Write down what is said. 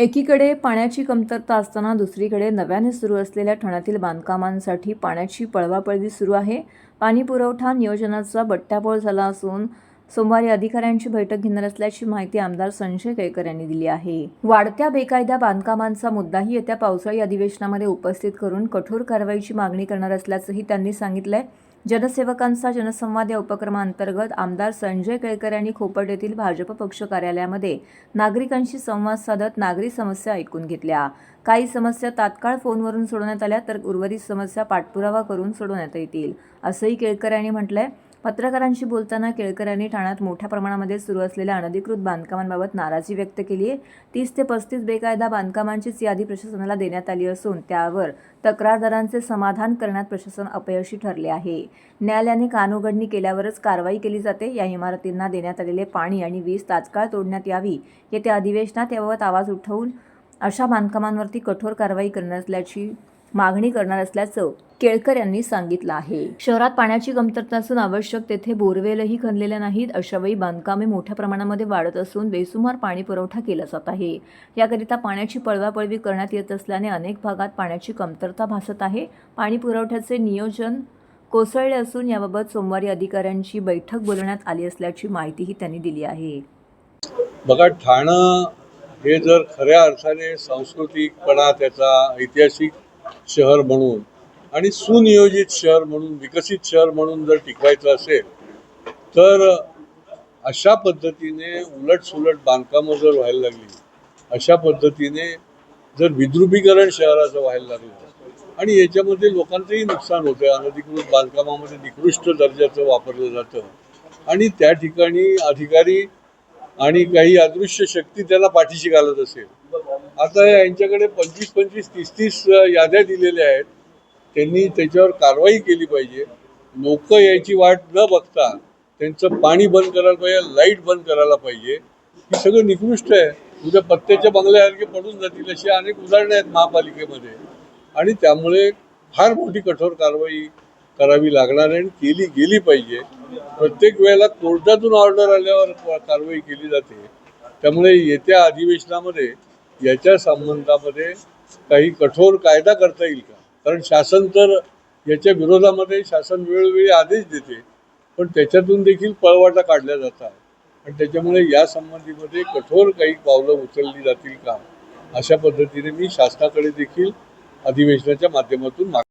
एकीकडे पाण्याची कमतरता असताना दुसरीकडे नव्याने सुरू असलेल्या ठाण्यातील बांधकामांसाठी पाण्याची पळवापळवी सुरू आहे. पाणी पुरवठा नियोजनाचा बट्ट्याबोळ झाला असून सोमवारी अधिकाऱ्यांची बैठक घेणार असल्याची माहिती आमदार संजय केळकर यांनी दिली आहे. वाढत्या बेकायदा बांधकामांचा मुद्दाही येत्या पावसाळी अधिवेशनामध्ये उपस्थित करून कठोर कारवाईची मागणी करणार असल्याचंही त्यांनी सांगितलंय. जनसेवकांचा जनसंवाद या उपक्रमाअंतर्गत आमदार संजय केळकर यांनी खोपट येथील भाजप पक्ष कार्यालयामध्ये नागरिकांशी संवाद साधत नागरी समस्या ऐकून घेतल्या. काही समस्या तात्काळ फोनवरून सोडवण्यात आल्या तर उर्वरित समस्या पाठपुरावा करून सोडवण्यात येतील असंही केळकर यांनी म्हटलंय. पत्रकारांशी बोलताना केळकर यांनी ठाण्यात मोठ्या प्रमाणामध्ये सुरू असलेल्या अनधिकृत बांधकामांबाबत नाराजी व्यक्त केली आहे. तीस ते पस्तीस बेकायदा बांधकामांचीच यादी प्रशासनाला देण्यात आली असून त्यावर तक्रारदारांचे समाधान करण्यात प्रशासन अपयशी ठरले आहे. न्यायालयाने कानउघडणी केल्यावरच कारवाई केली जाते. या इमारतींना देण्यात आलेले पाणी आणि वीज तात्काळ तोडण्यात यावी. येत्या अधिवेशनात याबाबत आवाज उठवून अशा बांधकामांवरती कठोर कारवाई करणार असल्याची मागणी करणार असल्याचं केळकर यांनी सांगितलं आहे. शहरात पाण्याची कमतरता असून आवश्यक तेथे बोरवेलही खणलेल्या नाहीत. अशावेळी बांधकामे मोठ्या प्रमाणामध्ये वाढत असून बेसुमार पाणी पुरवठा केला जात आहे. याकरिता पाण्याची पळवापळवी करण्यात येत असल्याने अनेक भागात पाण्याची कमतरता भासत आहे. पाणी पुरवठ्याचे नियोजन कोसळले असून याबाबत सोमवारी अधिकाऱ्यांची बैठक बोलवण्यात आली असल्याची माहितीही त्यांनी दिली आहे. बघा ठाणं हे जर खऱ्या अर्थाने सांस्कृतिकपणा त्याचा ऐतिहासिक शहर म्हणून आणि सुनियोजित शहर म्हणून विकसित शहर म्हणून जर टिकवायचं असेल तर अशा पद्धतीने उलटसुलट बांधकामं जर व्हायला लागली अशा पद्धतीने जर विद्रुपीकरण शहराचं व्हायला लागलं आणि याच्यामध्ये लोकांचंही नुकसान होतं अनधिकृत बांधकामामध्ये निकृष्ट दर्जाचं वापरलं जातं आणि त्या ठिकाणी अधिकारी आणि काही अदृश्य शक्ती त्याला पाठीशी घालत असेल आता यांच्याकडे पंचवीस पंचवीस तीस तीस याद्या दिलेल्या आहेत. त्यांनी त्याच्यावर कारवाई केली पाहिजे. लोक याची वाट न बघता त्यांचं पाणी बंद करायला पाहिजे लाइट बंद करायला पाहिजे. हे सगळं निकृष्ट आहे. उद्या पत्त्याच्या बंगल्यासारखे पडून जातील अशी अनेक उदाहरणं आहेत महापालिकेमध्ये. आणि त्यामुळे फार मोठी कठोर कारवाई करावी लागणार आहे आणि केली गेली पाहिजे. प्रत्येक वेळेला कोर्टातून ऑर्डर आल्यावर कारवाई केली जाते. त्यामुळे येत्या अधिवेशनामध्ये याच्या संबंधामध्ये काही कठोर कायदा करता येईल का? कारण शासन तर याच्या विरोधामध्ये शासन वेळोवेळी आदेश देते पण त्याच्यातून देखील पळवाटा काढल्या जातात. आणि त्याच्यामुळे या संबंधीमध्ये कठोर काही पावलं उचलली जातील का? अशा पद्धतीने मी शासनाकडे देखील अधिवेशनाच्या माध्यमातून माग